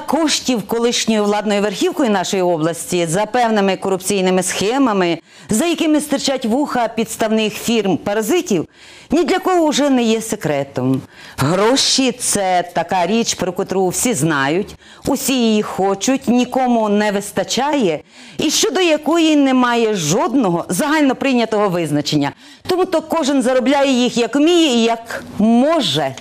Коштів колишньою владною верхівкою нашої області за певними корупційними схемами, за якими стирчать вуха підставних фірм паразитів, ні для кого вже не є секретом. Гроші це така річ, про котру всі знають, усі її хочуть, нікому не вистачає, і щодо якої немає жодного загально прийнятого визначення. Тому то кожен заробляє їх як вміє і як може.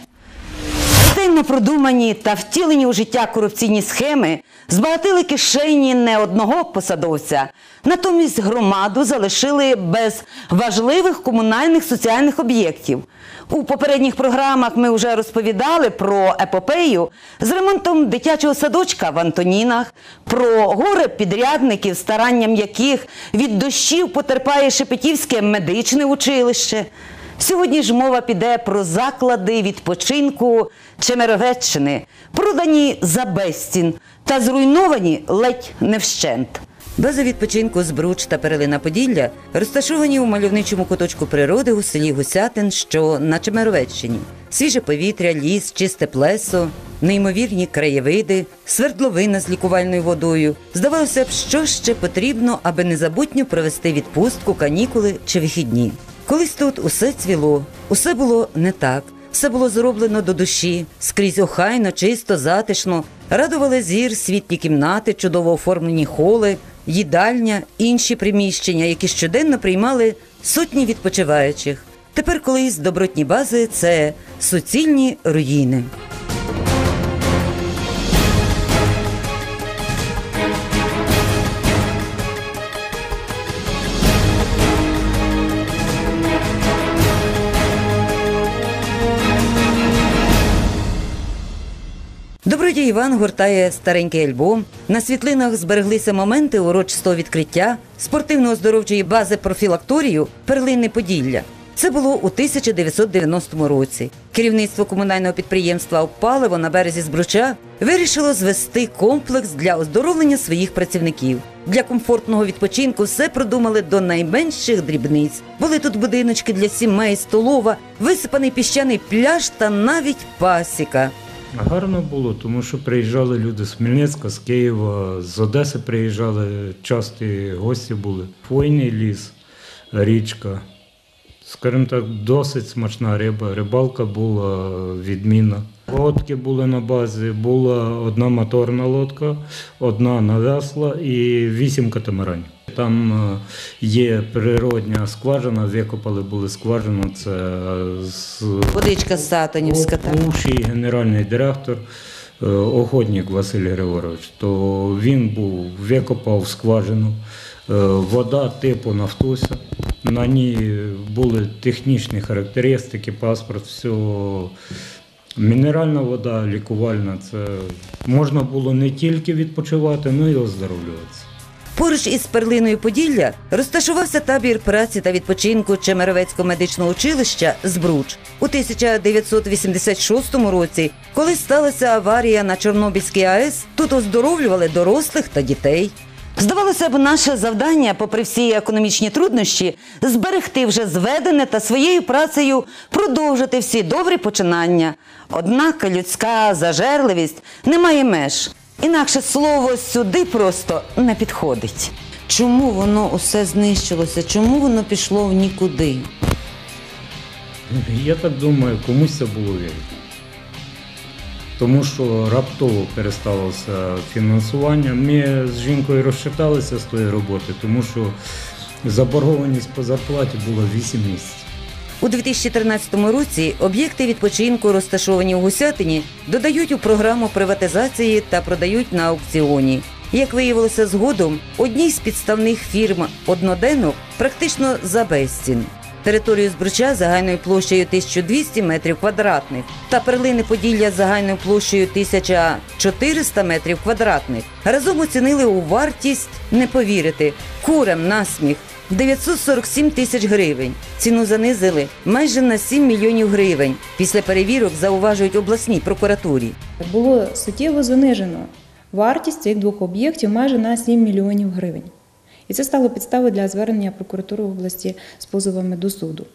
Ретельно продумані та втілені у життя корупційні схеми збагатили кишені не одного посадовця, натомість громаду залишили без важливих комунальних соціальних об'єктів. У попередніх програмах ми вже розповідали про епопею з ремонтом дитячого садочка в Антонінах, про горе підрядників, старанням яких від дощів потерпає Шепетівське медичне училище. Сьогодні ж мова піде про заклади відпочинку Чемеровеччини, продані за безцін та зруйновані ледь не вщент. Бази відпочинку Збруч та Перелина Поділля розташовані у мальовничому куточку природи у селі Гусятин, що на Чемеровеччині. Свіже повітря, ліс, чисте плесо, неймовірні краєвиди, свердловина з лікувальною водою. Здавалося б, що ще потрібно, аби незабутньо провести відпустку, канікули чи вихідні. Колись тут усе цвіло, усе було не так. Все було зроблено до душі, скрізь охайно, чисто, затишно. Радували зір світні кімнати, чудово оформлені холи, їдальня, інші приміщення, які щоденно приймали сотні відпочиваючих. Тепер колись добротні бази це суцільні руїни. Іван гортає старенький альбом. На світлинах збереглися моменти урочистого відкриття спортивно-оздоровчої бази профілакторію Перлинне Поділля. Це було у 1990 році. Керівництво комунального підприємства «Опаливо» на березі Збруча вирішило звести комплекс для оздоровлення своїх працівників. Для комфортного відпочинку все продумали до найменших дрібниць. Були тут будиночки для сімей, столова, висипаний піщаний пляж та навіть пасіка. Гарно було, тому що приїжджали люди з Хмельницька, з Києва, з Одеси приїжджали, часті гості були. Хвойний ліс, річка. Скажімо так, досить смачна риба. Рибалка була відмінна. Лодки були на базі, була одна моторна лодка, одна на весла і вісім катамаранів. Там е, є природня скважина, викопали були скважину. Це е, з Водичка з Сатанівська. Бувший генеральний директор е, Охотник Василь Григорович, то він був, викопав скважину, вода типу Нафтуся. На ній були технічні характеристики, паспорт, все. Мінеральна вода, лікувальна, це можна було не тільки відпочивати, але й оздоровлюватися. Поруч із перлиною Поділля розташувався табір праці та відпочинку Чемеровецького медичного училища Збруч. У 1986 році, коли сталася аварія на Чорнобильській АЕС, тут оздоровлювали дорослих та дітей. Здавалося б, наше завдання, попри всі економічні труднощі, зберегти вже зведене та своєю працею продовжити всі добрі починання. Однак людська зажерливість не має меж. Інакше слово сюди просто не підходить. Чому воно усе знищилося? Чому воно пішло в нікуди? Я так думаю, комусь це було вірно. Тому що раптово пересталося фінансування. Ми з жінкою розчиталися з тої роботи, тому що заборгованість по зарплаті була 8 місяців. У 2013 році об'єкти відпочинку, розташовані у Гусятині, додають у програму приватизації та продають на аукціоні. Як виявилося згодом, одній з підставних фірм одноденок практично за безцін. Територію Збруча загальною площею 1200 метрів квадратних та перлини Поділля загальною площею 1400 метрів квадратних разом оцінили у вартість, не повірити, курам насміх 947 тисяч гривень. Ціну занизили майже на 7 мільйонів гривень. Після перевірок зауважують обласній прокуратурі. Було суттєво занижено вартість цих двох об'єктів майже на 7 мільйонів гривень. І це стало підставою для звернення прокуратури області з позовами до суду.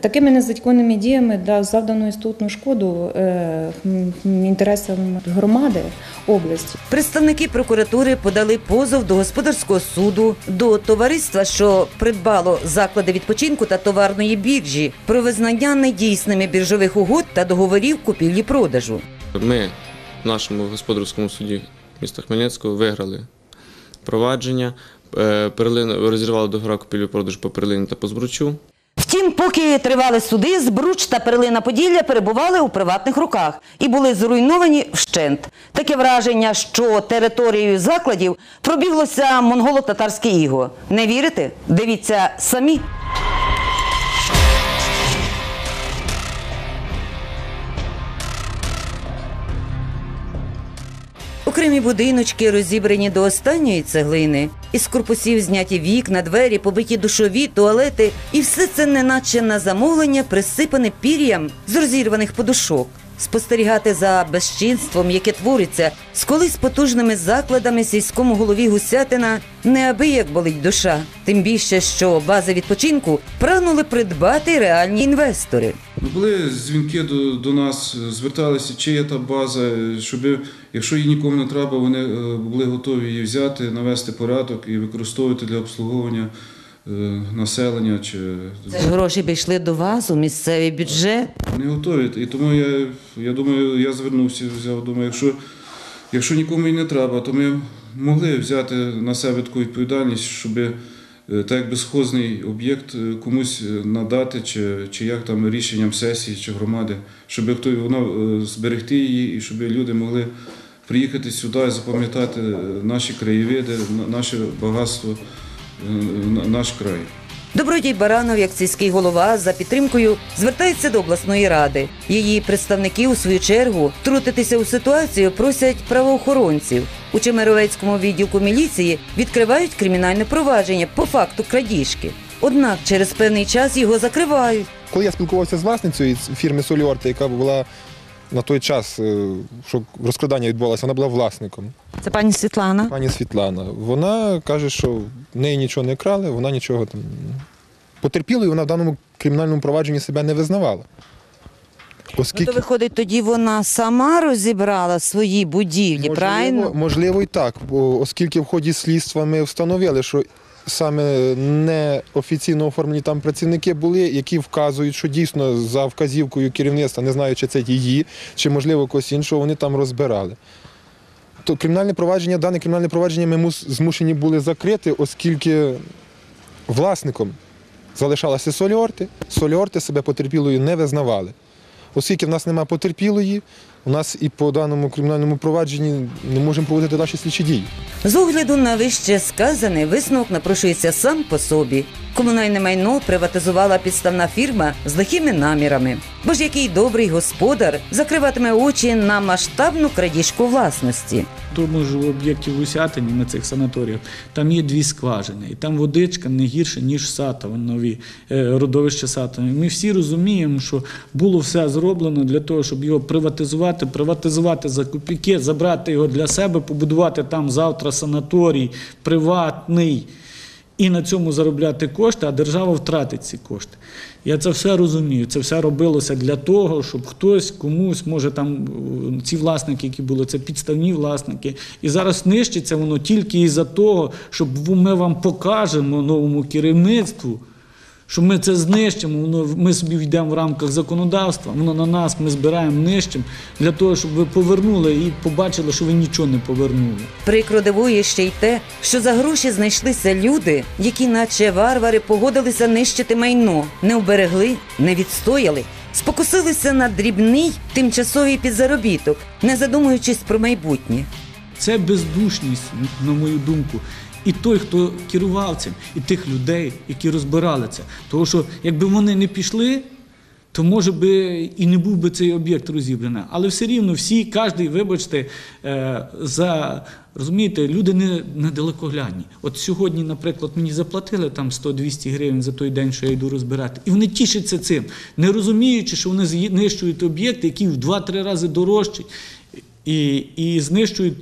Такими незаконними діями да, завдано істотну шкоду е, інтересам громади області. Представники прокуратури подали позов до господарського суду до товариства, що придбало заклади відпочинку та товарної біржі про визнання недійсними біржових угод та договорів купівлі-продажу. Ми в нашому господарському суді міста Хмельницького виграли провадження, е, перлин- розірвали договор купівлі-продажу по перлині та по збручу. Втім, поки тривали суди, Збруч та Перлина Поділля перебували у приватних руках і були зруйновані вщент. Таке враження, що територією закладів пробіглося монголо-татарське іго. Не вірите? Дивіться самі. Окремі будиночки розібрані до останньої цеглини. Із корпусів зняті вікна, двері, побиті душові, туалети. І все це неначе на замовлення присипане пір'ям з розірваних подушок. Спостерігати за безчинством, яке твориться, з колись потужними закладами сільському голові Гусятина неабияк болить душа. Тим більше, що бази відпочинку прагнули придбати реальні інвестори. Ну, Були дзвінки до, до нас, зверталися, чи є та база, щоб якщо їй нікому не треба, вони е, були готові її взяти, навести порядок і використовувати для обслуговування населення. Чи Це ж гроші пішли до вас у місцевий бюджет. не готові. І тому я, я думаю, я звернувся, взяв, думаю, якщо, якщо нікому і не треба, то ми могли взяти на себе таку відповідальність, щоб е, так як безхозний об'єкт е, комусь е, надати, чи, чи як там рішенням сесії чи громади, щоб хто воно е, зберегти її і щоб люди могли приїхати сюди і запам'ятати е, наші краєвиди, наше багатство, е, наш край. Добродій Баранов, як сільський голова, за підтримкою звертається до обласної ради. Її представники, у свою чергу, втрутитися у ситуацію просять правоохоронців. У Чемеровецькому відділку міліції відкривають кримінальне провадження по факту крадіжки. Однак через певний час його закривають. Коли я спілкувався з власницею фірми Соліорти, яка була на той час, е, що розкрадання відбувалося, вона була власником. Це пані Світлана. Пані Світлана. Вона каже, що в неї нічого не крали, вона нічого там потерпілою, вона в даному кримінальному провадженні себе не визнавала. Ну, то виходить, тоді вона сама розібрала свої будівлі, можливо, правильно? можливо, і так, бо оскільки в ході слідства ми встановили, що саме неофіційно оформлені там працівники були, які вказують, що дійсно за вказівкою керівництва, не знаю, чи це її, чи можливо когось іншого, вони там розбирали. То кримінальне провадження, дане кримінальне провадження ми змушені були закрити, оскільки власником залишалася Соліорти. Соліорти себе потерпілою не визнавали. Оскільки в нас немає потерпілої, у нас і по даному кримінальному провадженні не можемо проводити наші слідчі дії. З огляду на вище сказане, висновок напрошується сам по собі. Комунальне майно приватизувала підставна фірма з лихими намірами. Бо ж який добрий господар закриватиме очі на масштабну крадіжку власності. Тому ж в об'єкті в Усятині на цих санаторіях там є дві скважини, і там водичка не гірша, ніж Сатовинові, нові, родовище Сатовинові. Ми всі розуміємо, що було все зроблено для того, щоб його приватизувати, приватизувати за копійки, забрати його для себе, побудувати там завтра санаторій приватний. І на цьому заробляти кошти, а держава втратить ці кошти. Я це все розумію. Це все робилося для того, щоб хтось комусь, може там е, ці власники, які були, це підставні власники. І зараз нищиться воно тільки із-за того, щоб ми вам покажемо новому керівництву, що ми це знищимо, воно ми собі йдемо в рамках законодавства, воно на нас ми збираємо нищимо для того, щоб ви повернули і побачили, що ви нічого не повернули. Прикро дивує ще й те, що за гроші знайшлися люди, які, наче варвари, погодилися нищити майно, не вберегли, не відстояли, спокусилися на дрібний тимчасовий підзаробіток, не задумуючись про майбутнє. Це бездушність, на мою думку. І той, хто керував цим, і тих людей, які розбирали це. Тому що якби вони не пішли, то може би і не був би цей об'єкт розібраний. Але все рівно всі, кожен, вибачте, е, за розумієте, люди не недалекоглядні. От сьогодні, наприклад, мені заплатили там 100-200 гривень за той день, що я йду розбирати, і вони тішаться цим, не розуміючи, що вони знищують об'єкти, які в 2-3 рази дорожчі і, і знищують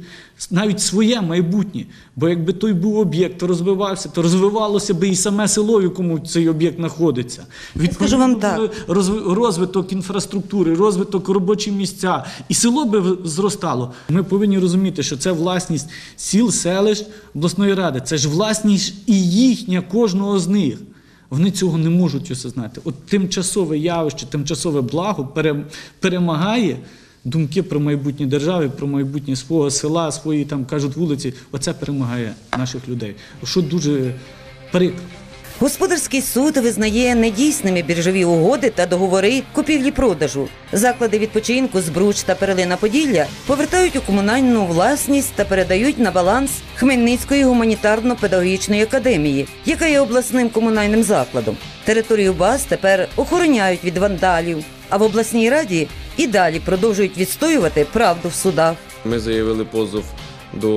навіть своє майбутнє. Бо якби той був об'єкт, то розвивався, то розвивалося би і саме село, в якому цей об'єкт знаходиться. скажу вам так. розвиток інфраструктури, розвиток робочі місця, і село би зростало. Ми повинні розуміти, що це власність сіл, селищ, обласної ради. Це ж власність і їхня кожного з них. Вони цього не можуть осознати. От тимчасове явище, тимчасове благо пере- перемагає думки про майбутнє держави, про майбутнє свого села, свої там кажуть вулиці. Оце перемагає наших людей. Що дуже прикро. Господарський суд визнає недійсними біржові угоди та договори купівлі-продажу. Заклади відпочинку Збруч та Перелина Поділля повертають у комунальну власність та передають на баланс Хмельницької гуманітарно-педагогічної академії, яка є обласним комунальним закладом. Територію баз тепер охороняють від вандалів, а в обласній раді і далі продовжують відстоювати правду в судах. Ми заявили позов до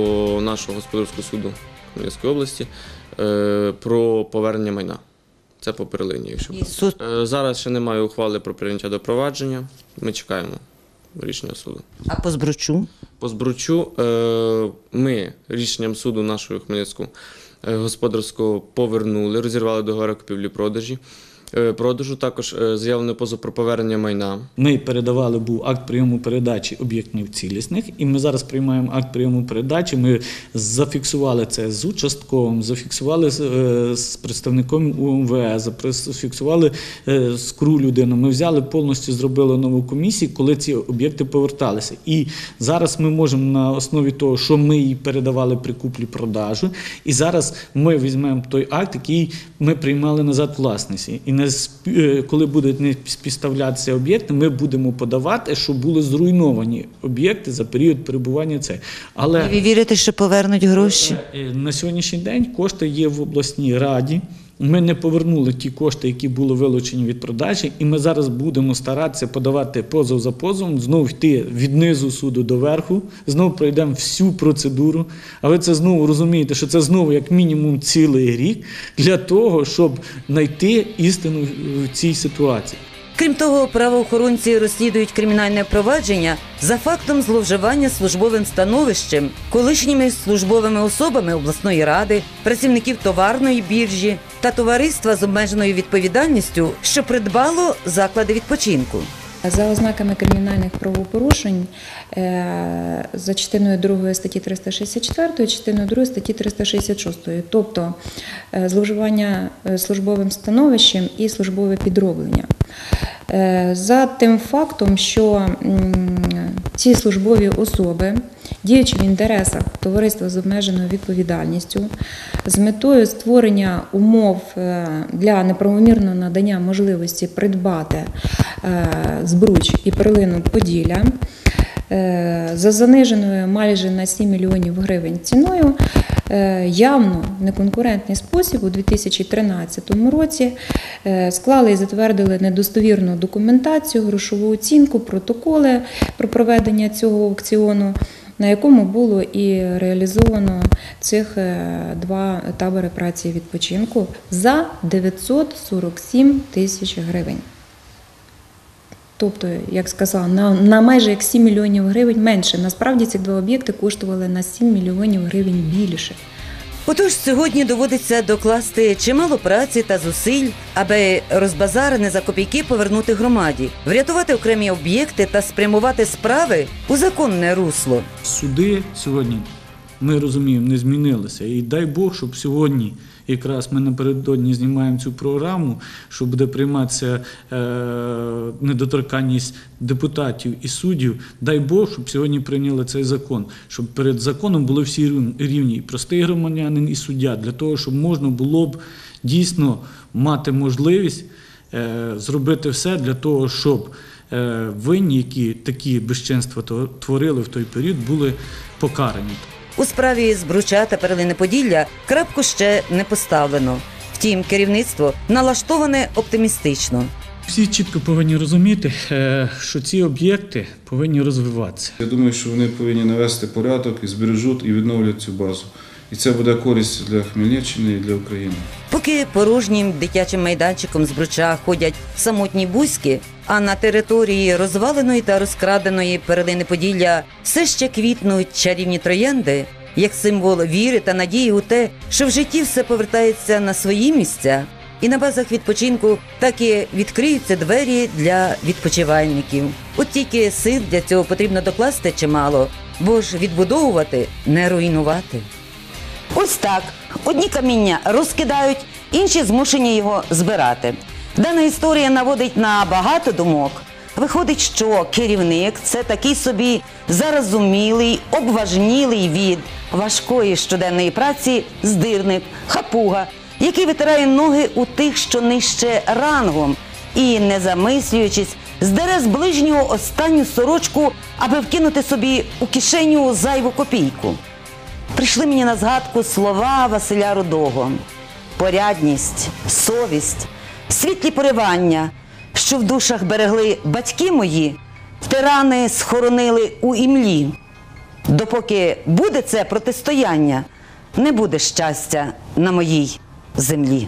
нашого господарського суду Хмельницької області про повернення майна. Це по перлині, якщо І суд Е, зараз ще немає ухвали про прийняття до провадження. Ми чекаємо рішення суду. а по збручу. По збручу е, ми рішенням суду нашого Хмельницького е, господарського повернули, розірвали договори купівлі-продажі. Е, Продажу також е, заявлено позов про повернення майна. Ми передавали був акт прийому передачі об'єктів цілісних, і ми зараз приймаємо акт прийому передачі. Ми зафіксували це з участковим, зафіксували з, е, представником УМВС, зафіксували е, з КРУ людину. Ми взяли повністю, зробили нову комісію, коли ці об'єкти поверталися. І зараз ми можемо на основі того, що ми їй передавали при куплі-продажу, і зараз ми візьмемо той акт, який ми приймали назад власності. І не е, коли будуть не співставлятися об'єкти, ми будемо подавати, що були зруйновані об'єкти за період перебування Це Але І ви вірите, що повернуть гроші? Е, На сьогоднішній день кошти є в обласній раді. Ми не повернули ті кошти, які були вилучені від продажі, і ми зараз будемо старатися подавати позов за позовом, знову йти від низу суду до верху, знову пройдемо всю процедуру. А ви це знову розумієте, що це знову як мінімум цілий рік для того, щоб знайти істину в цій ситуації. Крім того, правоохоронці розслідують кримінальне провадження за фактом зловживання службовим становищем, колишніми службовими особами обласної ради, працівників товарної біржі та товариства з обмеженою відповідальністю, що придбало заклади відпочинку. За ознаками кримінальних правопорушень е, за частиною 2 статті 364, частиною 2 статті 366, тобто е, зловживання е, службовим становищем і службове підроблення. За тим фактом, що ці службові особи, діючи в інтересах товариства з обмеженою відповідальністю, з метою створення умов е, для неправомірного надання можливості придбати е, збруч і перлину Поділля. е, За заниженою майже на 7 мільйонів гривень ціною явно неконкурентний спосіб у 2013 році склали і затвердили недостовірну документацію, грошову оцінку, протоколи про проведення цього аукціону, на якому було і реалізовано цих е, два табори праці і відпочинку за 947 тисяч гривень. Тобто, як сказала, на, на майже як 7 мільйонів гривень менше. Насправді ці два об'єкти коштували на 7 мільйонів гривень більше. Отож, сьогодні доводиться докласти чимало праці та зусиль, аби розбазарене за копійки повернути громаді, врятувати окремі об'єкти та спрямувати справи у законне русло. суди сьогодні, ми розуміємо, не змінилися. І дай Бог, щоб сьогодні, якраз ми напередодні знімаємо цю програму, що буде прийматися е, недоторканність депутатів і суддів. Дай Бог, щоб сьогодні прийняли цей закон, щоб перед законом були всі рівні, і простий громадянин, і суддя, для того, щоб можна було б дійсно мати можливість е, зробити все для того, щоб е, винні, які такі безчинства творили в той період, були покарані. У справі з Бруча та Перлини Поділля крапку ще не поставлено. Втім, керівництво налаштоване оптимістично. Всі чітко повинні розуміти, е, що ці об'єкти повинні розвиватися. Я думаю, що вони повинні навести порядок і збережуть і відновлять цю базу. І це буде користь для Хмельниччини і для України. Поки порожнім дитячим майданчиком з Бруча ходять самотні бузьки, а на території розваленої та розкраденої перлини Поділля все ще квітнуть чарівні троянди, як символ віри та надії у те, що в житті все повертається на свої місця, і на базах відпочинку так і відкриються двері для відпочивальників. От тільки сил для цього потрібно докласти чимало, бо ж відбудовувати не руйнувати. Ось так. Одні каміння розкидають, інші змушені його збирати. Дана історія наводить на багато думок. Виходить, що керівник це такий собі зарозумілий, обважнілий від важкої щоденної праці здирник, хапуга, який витирає ноги у тих, що нижче рангом, і, не замислюючись, здере з ближнього останню сорочку, аби вкинути собі у кишеню зайву копійку. Прийшли мені на згадку слова Василя Рудого: порядність, совість, світлі поривання, що в душах берегли батьки мої, тирани схоронили у імлі. Допоки буде це протистояння, не буде щастя на моїй землі.